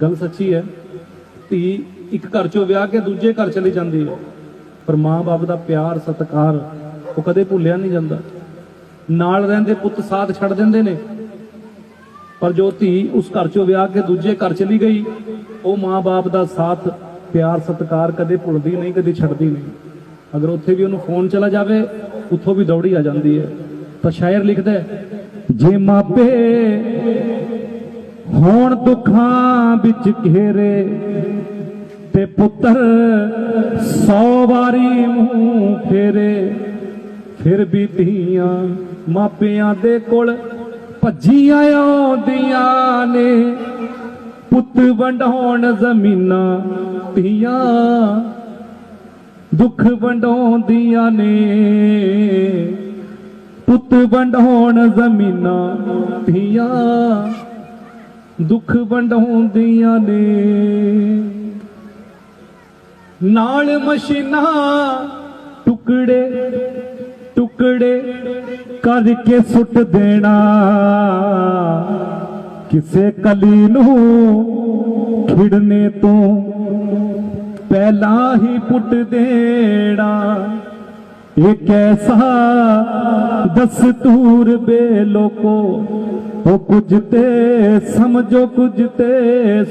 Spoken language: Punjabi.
ਗੱਲ ਸੱਚੀ ਹੈ, ਧੀ ਇੱਕ ਘਰ ਚੋਂ ਵਿਆਹ ਕੇ ਦੂਜੇ ਘਰ ਚਲੀ ਜਾਂਦੀ ਹੈ। ਪਰ ਮਾਂ-ਬਾਪ ਦਾ ਪਿਆਰ, ਸਤਿਕਾਰ ਉਹ ਕਦੇ ਭੁੱਲਿਆ ਨਹੀਂ ਜਾਂਦਾ। ਨਾਲ ਰਹਿੰਦੇ ਪੁੱਤ ਸਾਥ ਛੱਡ ਦਿੰਦੇ ਨੇ। ਪਰ ਜੋ ਧੀ ਉਸ ਘਰ ਚੋਂ ਵਿਆਹ ਕੇ ਦੂਜੇ ਘਰ ਚਲੀ ਗਈ, ਉਹ ਮਾਂ-ਬਾਪ ਦਾ ਸਾਥ, ਪਿਆਰ, ਸਤਿਕਾਰ ਕਦੇ ਭੁੱਲਦੀ ਨਹੀਂ, ਕਦੇ ਛੱਡਦੀ ਨਹੀਂ। ਅਗਰ ਉੱਥੇ ਵੀ ਉਹਨੂੰ ਫੋਨ ਚਲਾ ਜਾਵੇ, ਉੱਥੋਂ ਵੀ ਦੌੜੀ ਆ ਜਾਂਦੀ ਹੈ। ਤਾਂ ਸ਼ਾਇਰ ਲਿਖਦਾ ਜੇ ਮਾਪੇ ਹੋਣ ਦੁੱਖਾਂ ਵਿੱਚ ਘੇਰੇ ਤੇ ਪੁੱਤਰ ਸੌ ਵਾਰੀ ਮੂੰਹ ਫੇਰੇ, ਫਿਰ ਵੀ ਧੀਆਂ ਮਾਪਿਆਂ ਦੇ ਕੋਲ ਭੱਜੀਆਂ ਆਉਂਦੀਆਂ ਨੇ। ਪੁੱਤ ਵੰਡਾਉਣ ਜ਼ਮੀਨਾਂ ਧੀਆਂ, ਦੁੱਖ ਵੰਡਾਉਂਦੀਆਂ ਨੇ। ਪੁੱਤ ਵੰਡਾਉਣ ਜ਼ਮੀਨਾਂ ਧੀਆਂ ਦੁੱਖ ਵੰਡਾਉਂਦੀਆਂ ਨੇ। ਨਾਲ ਮਸ਼ੀਨਾਂ, ਟੁਕੜੇ ਟੁਕੜੇ ਕਰਕੇ ਸੁੱਟ ਦੇਣਾ। ਕਿਸੇ ਕਲੀ ਨੂੰ ਖਿੜਨੇ ਤੋਂ ਪਹਿਲਾਂ ਹੀ ਪੁੱਟ ਦੇਣਾ। ਇਹ ਕੈਸਾ ਦਸਤੂਰ ਬੇ ਲੋਕੋ ਉਹ ਕੁਝ ਤੇ ਸਮਝੋ ਕੁਝ ਤੇ